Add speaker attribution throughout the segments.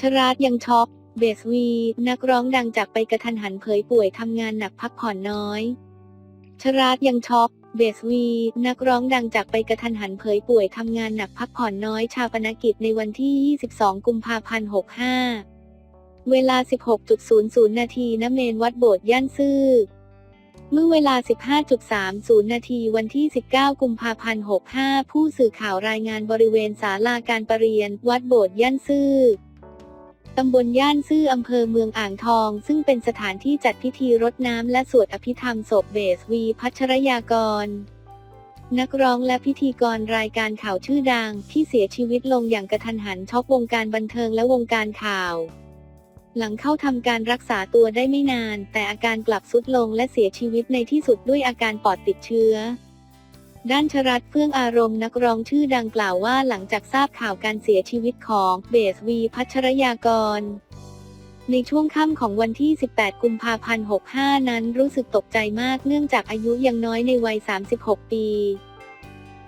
Speaker 1: ชราดยังช็อกเบสวี นักร้องดังจากไปกระทันหันเผยป่วยทำงานหนักพักผ่อนน้อย ชราดยังช็อกเบสวี นักร้องดังจากไปกระทันหันเผยป่วยทำงานหนักพักผ่อนน้อยชาปนกิจในวันที่ 22 กุมภาพันธ์ 65 เวลา 16.00 นาทีณเมนวัดโบสถ์ย่านซื่อ เมื่อเวลา 15.30 นาทีวันที่ 19 กุมภาพันธ์ 65 ผู้สื่อข่าวรายงานบริเวณศาลาการประเรียน วัดโบสถ์ย่านซื่อ ตำบลย่านซื่ออำเภอเมืองอ่างทอง ซึ่งเป็นสถานที่จัดพิธีรดน้ำและสวดอภิธรรมศพเบสวีพัชรยากร นักร้องและพิธีกรรายการข่าวชื่อดัง ที่เสียชีวิตลงอย่างกระทันหันช็อกวงการบันเทิงและวงการข่าว หลังเข้าทำการรักษาตัวได้ไม่นาน แต่อาการกลับทรุดลงและเสียชีวิตในที่สุดด้วยอาการปอดติดเชื้อ ด้านชรัตเฟื่องอารมณ์นักร้องชื่อดังกล่าวว่าหลังจากทราบข่าวการเสียชีวิตของเบสวีพัชรยากร ในช่วงค่ำของวันที่ 18 กุมภาพันธ์ 65 นั้นรู้สึกตกใจมากเนื่องจากอายุยังน้อยในวัย 36 ปี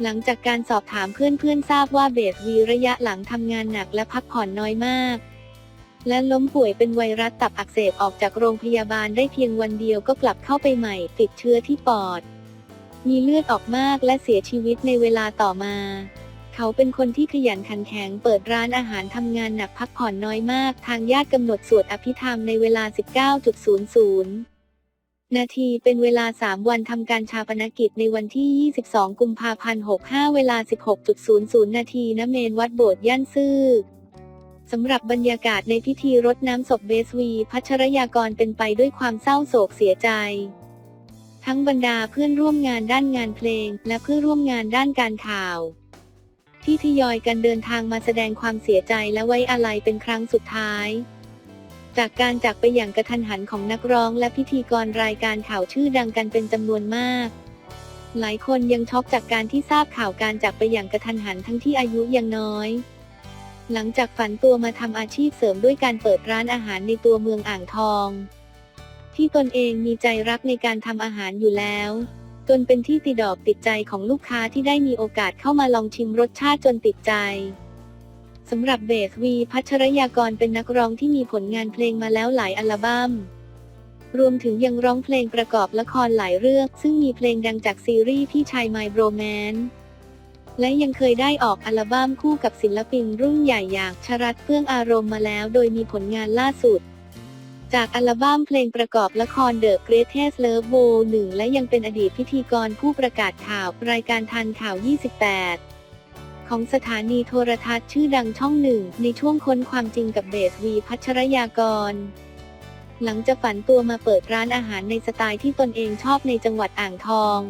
Speaker 1: หลังจากการสอบถามเพื่อนๆทราบว่าเบสวีระยะหลังทำงานหนักและพักผ่อนน้อยมากและล้มป่วยเป็นไวรัสตับอักเสบออกจากโรงพยาบาลได้เพียงวันเดียวก็กลับเข้าไปใหม่ติดเชื้อที่ปอด มีเลือดออกมากและเสียชีวิตในเวลาต่อมา เขาเป็นคนที่ขยันขันแข็งเปิดร้านอาหารทำงานหนักพักผ่อนน้อยมาก ทางญาติกำหนดสวดอภิธรรมในเวลา 19.00นาทีเป็นเวลา 3 วันทำการชาปนกิจในวันที่ 22 กุมภาพันธ์ 65 เวลา 16.00 นาทีณเมนวัดโบสถ์ย่านซื่อสำหรับบรรยากาศในพิธีรดน้ำศพเบสวี พัชรยากรเป็นไปด้วยความเศร้าโศกเสียใจ ทั้งบรรดาเพื่อนร่วมงานด้านงานเพลง และเพื่อนร่วมงานด้านการข่าว ที่ทยอยกันเดินทางมาแสดงความเสียใจและไว้อาลัยเป็นครั้งสุดท้าย จากการจากไปอย่างกระทันหันของนักร้องและพิธีกรรายการข่าวชื่อดังกันเป็นจำนวนมาก หลายคนยังช็อกจากการที่ทราบข่าวการจากไปอย่างกระทันหันทั้งที่อายุยังน้อยหลังจากฝันตัวมาทำอาชีพเสริมด้วยการเปิดร้านอาหารในตัวเมืองอ่างทอง ที่ตนเองมีใจรักในการทำอาหารอยู่แล้ว จนเป็นที่ติดดอกติดใจของลูกค้าที่ได้มีโอกาสเข้ามาลองชิมรสชาติจนติดใจสำหรับเบสวีพัชรยากรเป็นนักร้องที่มีผลงานเพลงมาแล้วหลายอัลบั้ม รวมถึงยังร้องเพลงประกอบละครหลายเรื่อง ซึ่งมีเพลงดังจากซีรีส์พี่ชายไมโ r รแมนและยังเคยได้ออกอัลบั้มคู่กับศิลปินรุ่นใหญ่อย่างชรัตเฟื่องอารมณ์มาแล้ว โดยมีผลงานล่าสุด จากอัลบั้มเพลงประกอบละคร The Greatest Love w o 1 และยังเป็นอดีตพิธีกรผู้ประกาศข่าวรายการทันข่าว 28 ของสถานีโทรทัศน์ชื่อดังช่องหนึ่ง ในช่วงค้นความจริงกับเบสวีพัชรยากร หลังจะฝันตัวมาเปิดร้านอาหารในสไตล์ที่ตนเองชอบในจังหวัดอ่างทอง